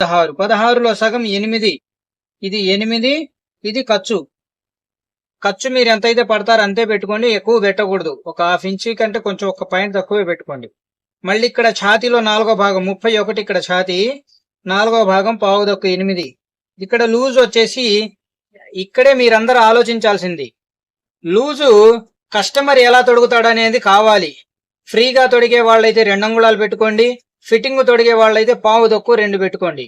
పదహారు. పదహారులో సగం ఎనిమిది. ఇది ఎనిమిది ఇది ఖర్చు. ఖర్చు మీరు ఎంతైతే పడతారో అంతే పెట్టుకోండి ఎక్కువ పెట్టకూడదు. ఒక హాఫ్ ఇంచ్ కంటే కొంచెం ఒక పాయింట్ తక్కువే పెట్టుకోండి. మళ్ళీ ఇక్కడ ఛాతీలో నాలుగో భాగం ముప్పై ఒకటి ఇక్కడ ఛాతీ నాలుగో భాగం పావుదొక్క ఎనిమిది. ఇక్కడ లూజ్ వచ్చేసి ఇక్కడే మీరందరూ ఆలోచించాల్సింది. లూజు కస్టమర్ ఎలా తొడుగుతాడనేది కావాలి. ఫ్రీగా తొడిగే వాళ్ళైతే రెండు అంగుళాలు పెట్టుకోండి. ఫిట్టింగ్ తొడిగే వాళ్ళైతే పావు దొక్కు రెండు పెట్టుకోండి.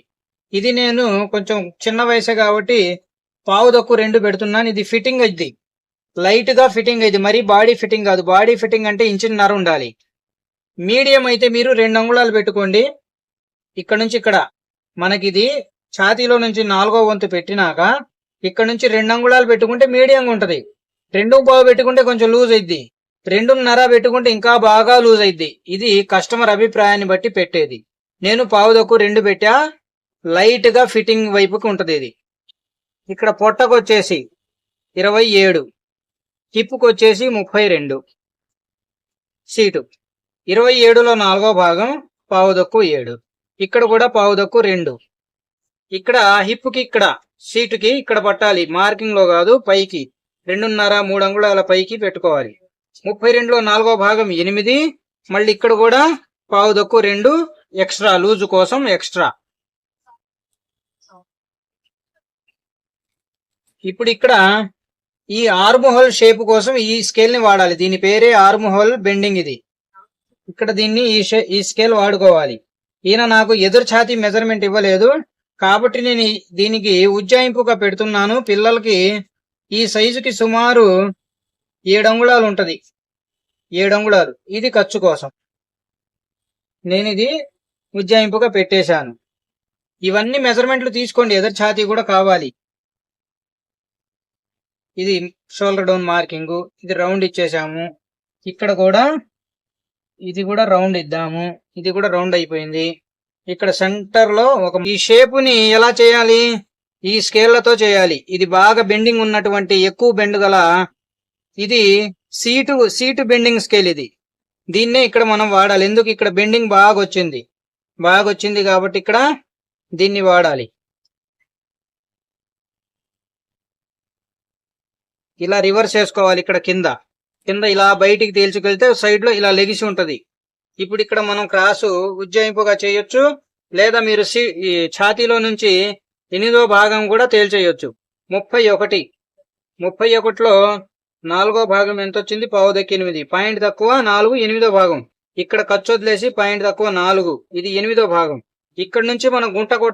ఇది నేను కొంచెం చిన్న వయసు కాబట్టి పావు దొక్కు రెండు పెడుతున్నాను. ఇది ఫిట్టింగ్ ఇది. లైట్గా ఫిట్టింగ్ ఇది. మరి బాడీ ఫిట్టింగ్ కాదు. బాడీ ఫిట్టింగ్ అంటే ఇంచున్నర ఉండాలి. మీడియం అయితే మీరు రెండు అంగుళాలు పెట్టుకోండి. ఇక్కడ నుంచి ఇక్కడ మనకి ఇది ఛాతీలో నుంచి నాలుగో వంతు పెట్టినాక ఇక్కడ నుంచి రెండు అంగుళాలు పెట్టుకుంటే మీడియంగా ఉంటుంది. రెండు పావు పెట్టుకుంటే కొంచెం లూజ్ అయింది రెండున్నర పెట్టుకుంటే ఇంకా బాగా లూజ్ అయింది ఇది కస్టమర్ అభిప్రాయాన్ని బట్టి పెట్టేది. నేను పావుదకు రెండు పెట్టా లైట్గా ఫిట్టింగ్ వైపుకి ఉంటుంది ఇది. ఇక్కడ పొట్టకు వచ్చేసి ఇరవై ఏడు హిప్కు వచ్చేసి ముప్పై రెండు సీటు. ఇరవై ఏడులో నాలుగో భాగం పావుదక్కు ఏడు. ఇక్కడ కూడా పావు దక్కు రెండు. ఇక్కడ హిప్పుకి ఇక్కడ సీటుకి ఇక్కడ పట్టాలి. మార్కింగ్లో కాదు పైకి. రెండున్నర మూడు అంగుళాల పైకి పెట్టుకోవాలి. ముప్పై రెండులో నాలుగో భాగం ఎనిమిది. మళ్ళీ ఇక్కడ కూడా పావు దక్కు రెండు ఎక్స్ట్రా లూజు కోసం ఎక్స్ట్రా. ఇప్పుడు ఇక్కడ ఈ ఆర్ముహోల్ షేప్ కోసం ఈ స్కేల్ని వాడాలి. దీని పేరే ఆర్ముహోల్ బెండింగ్ ఇది. ఇక్కడ దీన్ని ఈ ఈ స్కేల్ వాడుకోవాలి. ఈయన నాకు ఎదురు ఛాతీ మెజర్మెంట్ ఇవ్వలేదు. కాబట్టి నేను దీనికి ఉజ్జాయింపుగా పెడుతున్నాను. పిల్లలకి ఈ సైజుకి సుమారు ఏడు అంగుళాలు ఉంటుంది. ఏడు అంగుళాలు ఇది ఖర్చు కోసం. నేను ఇది ఉజ్జాయింపుగా పెట్టేశాను. ఇవన్నీ మెజర్మెంట్లు తీసుకోండి. ఎదురు ఛాతీ కూడా కావాలి. ఇది షోల్డర్ డౌన్ మార్కింగ్. ఇది రౌండ్ ఇచ్చేసాము ఇక్కడ కూడా ఇది కూడా రౌండ్ ఇద్దాము. ఇది కూడా రౌండ్ అయిపోయింది. ఇక్కడ సెంటర్లో ఒక ఈ షేపుని ఎలా చేయాలి? ఈ స్కేళ్ళతో చేయాలి. ఇది బాగా బెండింగ్ ఉన్నటువంటి ఎక్కువ బెండ్ గల ఇది సీటు సీటు బెండింగ్ స్కేల్ ఇది. దీన్నే ఇక్కడ మనం వాడాలి. ఎందుకు ఇక్కడ బెండింగ్ బాగా వచ్చింది బాగా వచ్చింది కాబట్టి ఇక్కడ దీన్ని వాడాలి. ఇలా రివర్స్ చేసుకోవాలి ఇక్కడ కింద. కింద ఇలా బయటికి తేల్చుకెళ్తే సైడ్లో ఇలా లెగిసి ఉంటుంది. ఇప్పుడు ఇక్కడ మనం క్రాసు ఉజ్జాయింపుగా చేయొచ్చు లేదా మీరు సి- ఈ ఛాతీలో నుంచి ఎనిమిదో భాగం కూడా తేల్చేయొచ్చు. ముప్పై ఒకటి. ముప్పై ఒకటిలో నాలుగో భాగం ఎంత వచ్చింది పావు దక్కి ఎనిమిది. పాయింట్ తక్కువ నాలుగు ఎనిమిదో భాగం. ఇక్కడ ఖర్చు వదిలేసి పాయింట్ తక్కువ నాలుగు. ఇది ఎనిమిదో భాగం. ఇక్కడ నుంచి మనం గుంట కొట్ట